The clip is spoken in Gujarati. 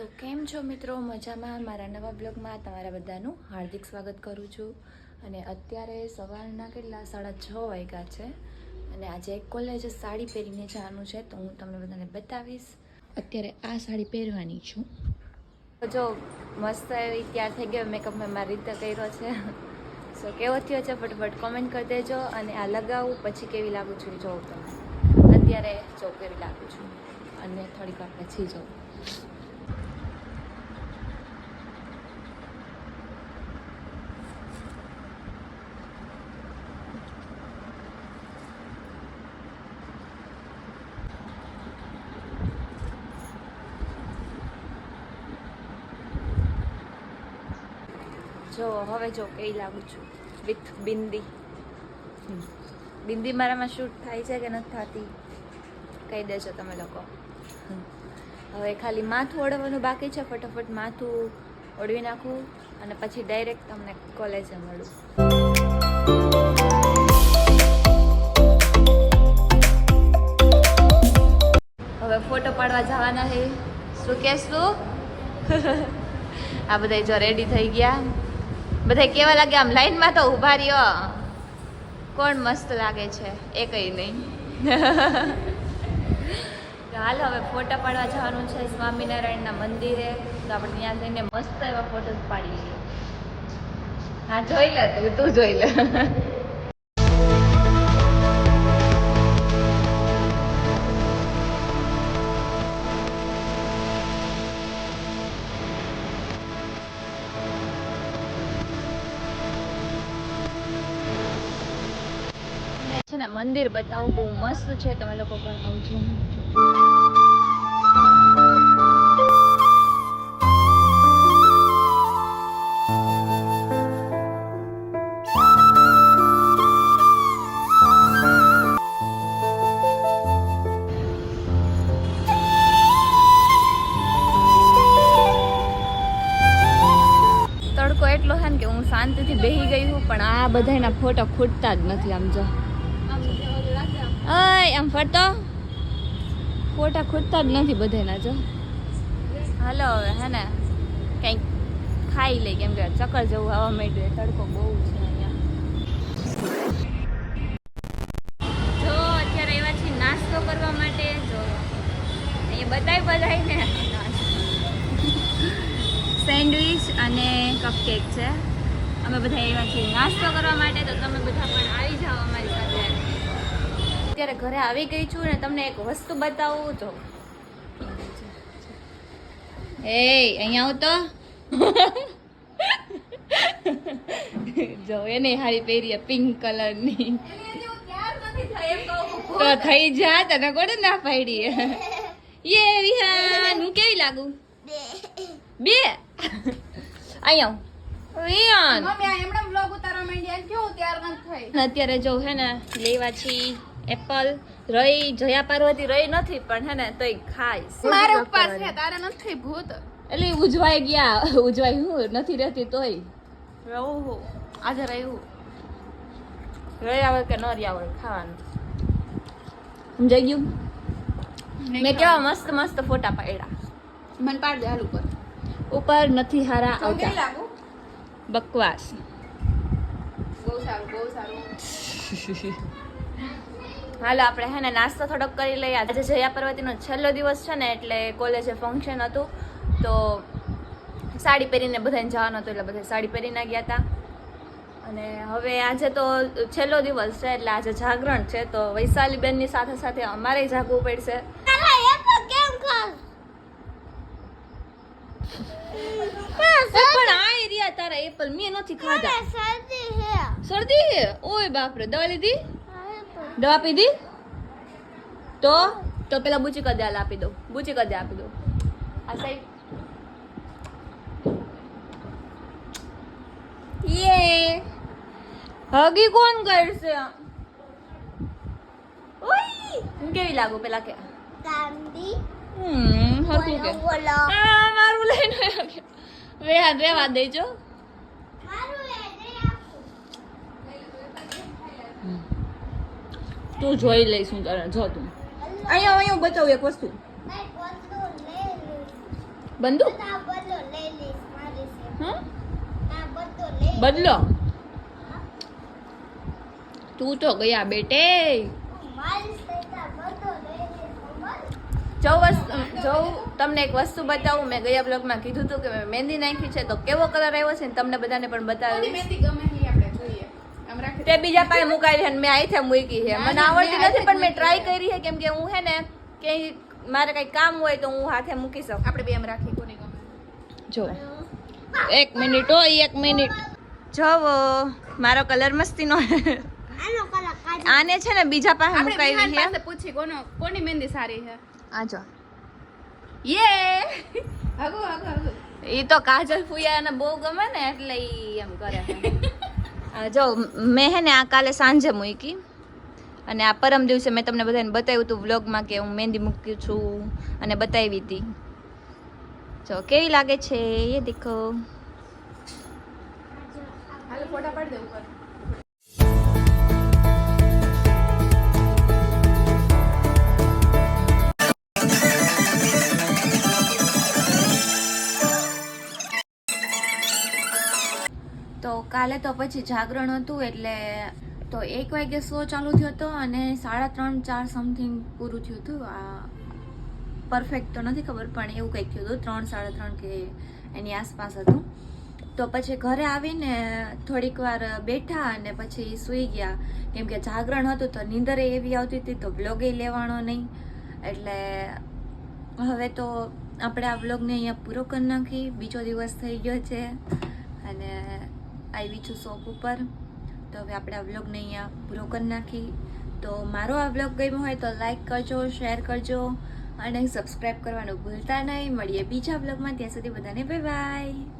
તો કેમ છો મિત્રો? મજામાં? મારા નવા બ્લોગમાં તમારા બધાનું હાર્દિક સ્વાગત કરું છું. અને અત્યારે સવારના કેટલા? સાડા છ વાગ્યા છે. અને આજે કોલેજ સાડી પહેરીને જવાનું છે, તો હું તમને બધાને બતાવીશ. અત્યારે આ સાડી પહેરવાની છું. જો, મસ્ત એવી તૈયાર થઈ ગયો મેકઅપ મેં મારી રીતે કર્યો છે. સો કેવો થયો છે? ફટફટ કોમેન્ટ કરી દેજો અને આ લગાવું, પછી કેવી લાગુ છું જોઉં તમે. અત્યારે જો કેવી લાગુ છું. અને થોડીક વાર પછી જોઉં જો, હવે જો કેવી લાગુ છું. વિથ બિંદી. બિંદી મારામાં શૂટ થાય છે કે નથી થતી? કહી દેજો તમે લોકો. હવે ખાલી માથું ઓળવવાનું બાકી છે, ફટાફટ માથું ઓળવી નાખું અને પછી ડાયરેક્ટ તમને કોલેજે મળું. હવે ફોટો પાડવા જવાના છે. શું કહેશું આ બધા જો રેડી થઈ ગયા. બધા કેવા લાગે? આમ લાઈનમાં તો ઊભા રહ્યો. કોણ મસ્ત લાગે છે? એ કંઈ નહીં હાલ, હવે ફોટા પાડવા જવાનું છે સ્વામિનારાયણના મંદિરે. તો આપણે ત્યાં જઈને મસ્ત એવા ફોટો પાડી લઈએ. હા, જોઈ લે તું તું જોઈ લે. ને મંદિર બતાવું, બહુ મસ્ત છે, તમે લોકો પણ આવજો. તડકો એટલો છે કે હું શાંતિથી બેહી ગઈ હું પણ આ બધાના ફોટો ખૂટતા જ નથી, આમ જો. અય, આમ ફરતો ફોટા ખૂટતા જ નથી બધાના જો. હાલો હવે, હે ને? કંઈક ખાઈ લઈ, કેમ કે ચક્કર જેવું આવવા માંડ્યું તડકો બહુ છે અહીંયા. જો, અત્યારે એવા છે નાસ્તો કરવા માટે. જો, અહીંયા બધાય બધાય ને સેન્ડવિચ અને કપકેક છે. અમે બધા એવા છીએ નાસ્તો કરવા માટે, તો તમે બધા પણ આવી જાઓ અમારી સાથે અત્યારે ઘરે આવી ગઈ છું ને તમને એક વસ્તુ બતાવું તો. એ અહીંયા આવ તો. જો એને હારી પહેરી પિંક કલરની. તો થઈ જા તને કોને ના પાડી? યે વિહાન હું કેવી લાગુ? બે. અહીંયા વિહાન. મમ્મી આ એમણે vlog ઉતારવા માંડ્યા. કેવું તૈયાર નથી થઈ અત્યારે જો હે ને લેવા છી એપલ રહી જયા પાર્વતી રહી નથી પણ હે ને તોય ખાઈશ મારે ઉપવાસ છે તારે નથી ભૂત. એટલે ઉજવાઈ ગયા ઉજવાઈ હું નથી રહેતી તોય. રહું આજે રહ્યું રહી આવે કે ન રહી આવે ખાવાનું. સમજાઈ ગયું? મેં કેવા મસ્ત મસ્ત ફોટા પાડ્યા. મને પાડ દે હાલ ઉપર. ઉપર નથી હારા આવતા. બકવાસ. બહુ સારું બહુ સારું. હાલો આપણે હે ને નાસ્તો થોડોક કરી લઈએ. આજે જયા પર્વતીનો છેલ્લો દિવસ છે ને એટલે કોલેજે ફંક્શન હતું. તો સાડી પહેરીને બધાને જવાનું હતું એટલે બધા સાડી પહેરીને ગયા હતા અને હવે આજે તો છેલ્લો દિવસ છે એટલે આજે જાગરણ છે તો વૈશાલી બેનની સાથે સાથે અમારે જાગવું પડશે. પણ આ એરિયા તારા એપલ મેં નથી ખાધા. શરદી હે ઓય બાપરે દવા લીધી? દવા પીધી તો તો પેલા બુચી કદે હાલ આપી દો બુચી કદે આપી દો આ સાઈડ યે હગી કોણ કરશે ઓય હું કેવી લાગુ પેલા કે હમ હરખું કે આ મારું લઈને આવ્યો કે રેવા રેવા દેજો તું જોઈ લઈશું તને, જો તું. અહીંયા અહીંયા બતાવું એક વસ્તુ. બંદૂક? બદલો. હા તું તો ગયા બેટે. જો વસ્તુ જો તમને એક વસ્તુ બતાવું, મેં ગયા બ્લોગમાં કીધું હતું કે મેં મહેંદી નાખી છે, તો કેવો કલર આવ્યો છે ને તમને બધાને પણ કોની તે બીજા પાસે મુકાવી છે મેં મેં છે મૂકી છે. મને ના, આવડતી નથી પણ મેં ટ્રાય કરી છે કેમ કે હું હે ને કે મારે કઈ કામ હોય તો હું હાથે મૂકી શકું. આપણે બે એમ રાખી કોને ગમે. જો. એક મિનિટ હોય એક મિનિટ. જોવો મારો કલર મસ્તીનો આનો આને છે ને બીજા પાસે મુકાવી છે. પૂછી કોનો કોની મહેંદી સારી છે. આ જો. યે! હગો હગો હગો. ઈ તો કાજલ ફુયાને બહુ ગમે ને એટલે ઈ એમ કરે જો, મેં હે ને આ કાલે સાંજે મૂકી અને આ પરમ દિવસે મેં તમને બધાને બતાવ્યું હતું વ્લોગમાં કે હું મહેંદી મૂક્યું છું અને બતાવી હતી. જો, કેવી લાગે છે? એ દેખો. ફોટા પાડી દે કાલે તો પછી જાગરણ હતું એટલે તો એક વાગે શો ચાલુ થયો હતો અને સાડા ત્રણ, ચાર સમથિંગ પૂરું થયું હતું. આ પરફેક્ટ તો નથી ખબર, પણ એવું કંઈક થયું હતું. ત્રણ, સાડા ત્રણ કે એની આસપાસ હતું. તો પછી ઘરે આવીને થોડીક વાર બેઠા અને પછી સૂઈ ગયા. કેમ કે જાગરણ હતું તો નીંદરે એવી આવતી હતી તો બ્લોગે લેવાનો નહીં. એટલે હવે તો આપણે આ બ્લોગને અહીંયા પૂરો કરી નાખી. બીજો દિવસ થઈ ગયો છે. અને આવી છું શોપ ઉપર. તો હવે આપણે આ વ્લોગને અહીંયા પૂરો કરી નાખી. તો મારો આ વ્લોગ ગમ્યો હોય તો લાઈક કરજો, શેર કરજો અને સબસ્ક્રાઈબ કરવાનું ભૂલતા નહીં. મળીએ બીજા વ્લોગમાં. ત્યાં સુધી બધાને બાય બાય